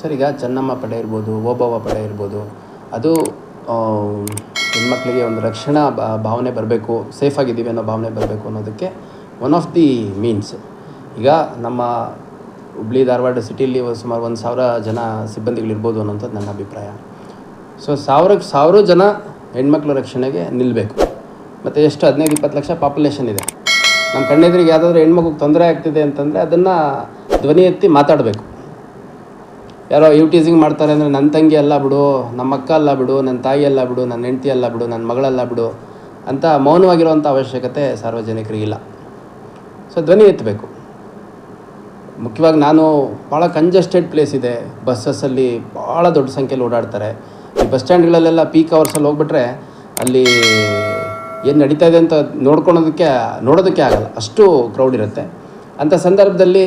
Sir, ಈಗ ಚೆನ್ನಮ್ಮ ಪಡೆ ಇರ್ಬೋದು ಓಬವ್ವ ಪಡೆ ಇರ್ಬೋದು, ಅದು ಹೆಣ್ಮಕ್ಳಿಗೆ ಒಂದು ರಕ್ಷಣಾ ಭಾವನೆ ಬರಬೇಕು ಸೇಫಾಗಿದ್ದೀವಿ ಅನ್ನೋ ಭಾವನೆ ಬರಬೇಕು ಅನ್ನೋದಕ್ಕೆ ಒನ್ ಆಫ್ ದಿ ಮೀನ್ಸ್ ಈಗ ನಮ್ಮ ಹುಬ್ಳಿ ಧಾರವಾಡ ಸಿಟಿಯಲ್ಲಿ ಸುಮಾರು ಒಂದು ಸಾವಿರ ಜನ ಸಿಬ್ಬಂದಿಗಳಿರ್ಬೋದು ಅನ್ನೋಂಥದ್ದು ನನ್ನ ಅಭಿಪ್ರಾಯ. ಸೊ ಸಾವಿರಕ್ಕೆ ಸಾವಿರ ಜನ ಹೆಣ್ಮಕ್ಳ ರಕ್ಷಣೆಗೆ ನಿಲ್ಲಬೇಕು ಮತ್ತು ಎಷ್ಟು? ಹದಿನೈದು, ಇಪ್ಪತ್ತು ಲಕ್ಷ ಪಾಪ್ಯುಲೇಷನ್ ಇದೆ. ನಮ್ಮ ಕಣ್ಣೆದ್ರಿಗೆ ಯಾವುದಾದ್ರೂ ಹೆಣ್ಮಕ್ಳಿಗೆ ತೊಂದರೆ ಆಗ್ತಿದೆ ಅಂತಂದರೆ ಅದನ್ನು ಧ್ವನಿ ಎತ್ತಿ ಮಾತಾಡಬೇಕು. ಯಾರೋ ಯೂಟೀಸಿಂಗ್ ಮಾಡ್ತಾರೆ ಅಂದರೆ ನನ್ನ ತಂಗಿ ಅಲ್ಲ ಬಿಡು ನಮ್ಮ ಅಕ್ಕ ಅಲ್ಲ ಬಿಡು ನನ್ನ ತಾಯಿ ಅಲ್ಲ ಬಿಡು ನನ್ನ ಹೆಂಡತಿ ಅಲ್ಲ ಬಿಡು ನನ್ನ ಮಗಳಲ್ಲ ಬಿಡು ಅಂತ ಮೌನವಾಗಿರುವಂಥ ಅವಶ್ಯಕತೆ ಸಾರ್ವಜನಿಕರಿಗಿಲ್ಲ. ಸೊ ಧ್ವನಿ ಎತ್ತಬೇಕು. ಮುಖ್ಯವಾಗಿ ನಾನು ಭಾಳ ಕಂಜೆಸ್ಟೆಡ್ ಪ್ಲೇಸ್ ಇದೆ. ಬಸ್ಸಸ್ಸಲ್ಲಿ ಭಾಳ ದೊಡ್ಡ ಸಂಖ್ಯೆಯಲ್ಲಿ ಓಡಾಡ್ತಾರೆ. ಈ ಬಸ್ ಸ್ಟ್ಯಾಂಡ್ಗಳಲ್ಲೆಲ್ಲ ಪೀಕ್ ಅವರ್ಸಲ್ಲಿ ಹೋಗ್ಬಿಟ್ರೆ ಅಲ್ಲಿ ಏನು ನಡೀತಾ ಇದೆ ಅಂತ ನೋಡ್ಕೊಳೋದಕ್ಕೆ, ನೋಡೋದಕ್ಕೆ ಆಗಲ್ಲ. ಅಷ್ಟು ಕ್ರೌಡ್ ಇರುತ್ತೆ. ಅಂಥ ಸಂದರ್ಭದಲ್ಲಿ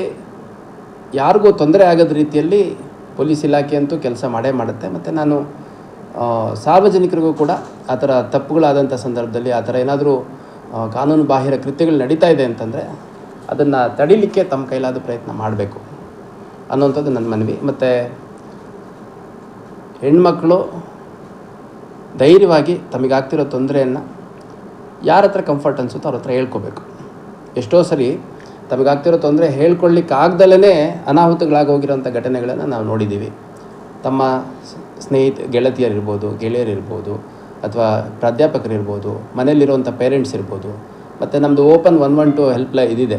ಯಾರಿಗೂ ತೊಂದರೆ ಆಗದ ರೀತಿಯಲ್ಲಿ ಪೊಲೀಸ್ ಇಲಾಖೆ ಅಂತೂ ಕೆಲಸ ಮಾಡೇ ಮಾಡುತ್ತೆ. ಮತ್ತು ನಾನು ಸಾರ್ವಜನಿಕರಿಗೂ ಕೂಡ ಆ ಥರ ತಪ್ಪುಗಳಾದಂಥ ಸಂದರ್ಭದಲ್ಲಿ ಆ ಥರ ಏನಾದರೂ ಕಾನೂನು ಬಾಹಿರ ಕೃತ್ಯಗಳು ನಡೀತಾ ಇದೆ ಅಂತಂದರೆ ಅದನ್ನು ತಡಿಲಿಕ್ಕೆ ತಮ್ಮ ಕೈಲಾದ ಪ್ರಯತ್ನ ಮಾಡಬೇಕು ಅನ್ನೋಂಥದ್ದು ನನ್ನ ಮನವಿ. ಮತ್ತು ಹೆಣ್ಮಕ್ಳು ಧೈರ್ಯವಾಗಿ ತಮಗಾಗ್ತಿರೋ ತೊಂದರೆಯನ್ನು ಯಾರ ಹತ್ರ ಕಂಫರ್ಟ್ ಅನಿಸುತ್ತೋ ಅವ್ರ ಹತ್ರ ಹೇಳ್ಕೋಬೇಕು. ಎಷ್ಟೋ ಸರಿ ತಮಗಾಗ್ತಿರೋ ತೊಂದರೆ ಹೇಳ್ಕೊಳ್ಳಿಕ್ಕೆ ಆಗ್ದಲೇ ಅನಾಹುತಗಳಾಗೋಗಿರೋಂಥ ಘಟನೆಗಳನ್ನು ನಾವು ನೋಡಿದ್ದೀವಿ. ತಮ್ಮ ಸ್ನೇಹಿತ, ಗೆಳತಿಯರಿರ್ಬೋದು, ಗೆಳೆಯರಿರ್ಬೋದು, ಅಥವಾ ಪ್ರಾಧ್ಯಾಪಕರಿರ್ಬೋದು ಮನೇಲಿರುವಂಥ ಪೇರೆಂಟ್ಸ್ ಇರ್ಬೋದು, ಮತ್ತು ನಮ್ಮದು open one one two helpline ಇದಿದೆ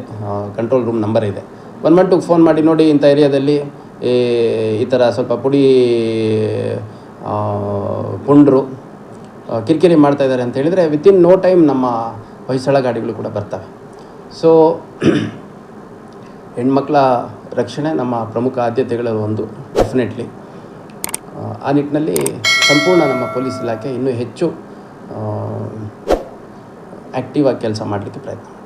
ಕಂಟ್ರೋಲ್ ರೂಮ್ ನಂಬರ್ ಇದೆ. ಒನ್ ಒನ್ ಟುಗೆ ಫೋನ್ ಮಾಡಿ ನೋಡಿ ಇಂಥ ಏರಿಯಾದಲ್ಲಿ ಈ ಥರ ಸ್ವಲ್ಪ ಪುಡಿ ಪುಂಡ್ರು ಕಿರಿಕಿರಿ ಮಾಡ್ತಾ ಇದ್ದಾರೆ ಅಂತ ಹೇಳಿದರೆ ವಿತಿನ್ ನೋ ಟೈಮ್ ನಮ್ಮ ಹೊಯ್ಸಳ ಗಾಡಿಗಳು ಕೂಡ ಬರ್ತವೆ. ಸೊ ಹೆಣ್ಮಕ್ಳ ರಕ್ಷಣೆ ನಮ್ಮ ಪ್ರಮುಖ ಆದ್ಯತೆಗಳಲ್ಲಿ ಒಂದು ಡೆಫಿನೆಟ್ಲಿ ಆ ನಿಟ್ಟಿನಲ್ಲಿ ಸಂಪೂರ್ಣ ನಮ್ಮ ಪೊಲೀಸ್ ಇಲಾಖೆ ಇನ್ನೂ ಹೆಚ್ಚು ಆ್ಯಕ್ಟಿವ್ ಆಗಿ ಕೆಲಸ ಮಾಡಲಿಕ್ಕೆ ಪ್ರಯತ್ನ